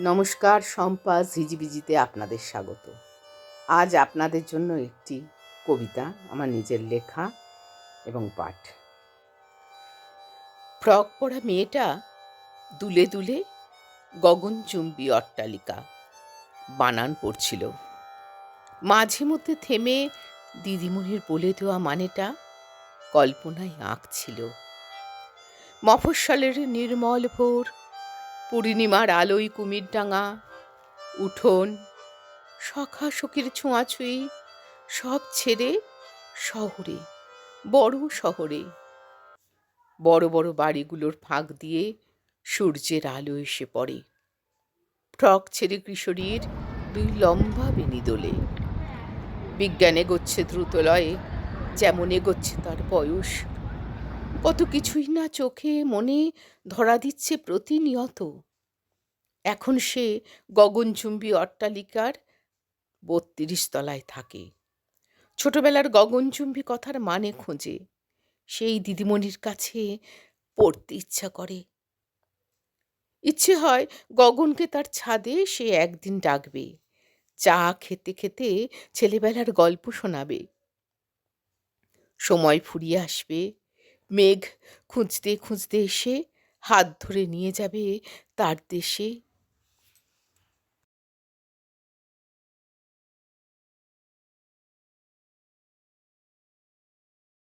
নমস্কার, শম্পা ঝিজিবিজিতে আপনাদের স্বাগত। আজ আপনাদের জন্য একটি কবিতা, আমার নিজের লেখা এবং পাঠ। ফ্রক পরা মেয়েটা দুলে দুলে গগনচুম্বী অট্টালিকা, বানান পড়ছিল মাঝে মধ্যে থেমে দিদিমণির বলে দেওয়া মানেটা কল্পনায় আঁকছিল। মফস্বলের নির্মল ভোর পূর্ণিমার আলোয় কুমিরডাঙা উঠোন সখা সখীর ছোঁয়াছুঁই, সব ছেড়ে শহরে, বড় শহরে। বড় বড় বাড়িগুলোর ফাঁক দিয়ে সূর্যের আলো এসে পড়ে। ফ্রক ছেড়ে কিশোরীর দুই লম্বা বেনি দোলে। বিজ্ঞান এগোচ্ছে দ্রুতলয়ে, যেমন এগোচ্ছে তার বয়স কত কিছুই না চোখে মনে ধরা দিচ্ছে প্রতিনিয়ত। এখন সে গগনচুম্বী অট্টালিকার বত্রিশ তলায় থাকে। ছোটবেলার গগনচুম্বী কথার মানে খোঁজে। সেই দিদিমণির কাছে পড়তে ইচ্ছা করে। ইচ্ছে হয় গগনকে তার ছাদে সে একদিন ডাকবে। চা খেতে খেতে ছেলেবেলার গল্প শোনাবে। সময় ফুরিয়ে আসবে। মেঘ খুঁজতে খুঁজতে এসে হাত ধরে নিয়ে যাবে তার দেশে।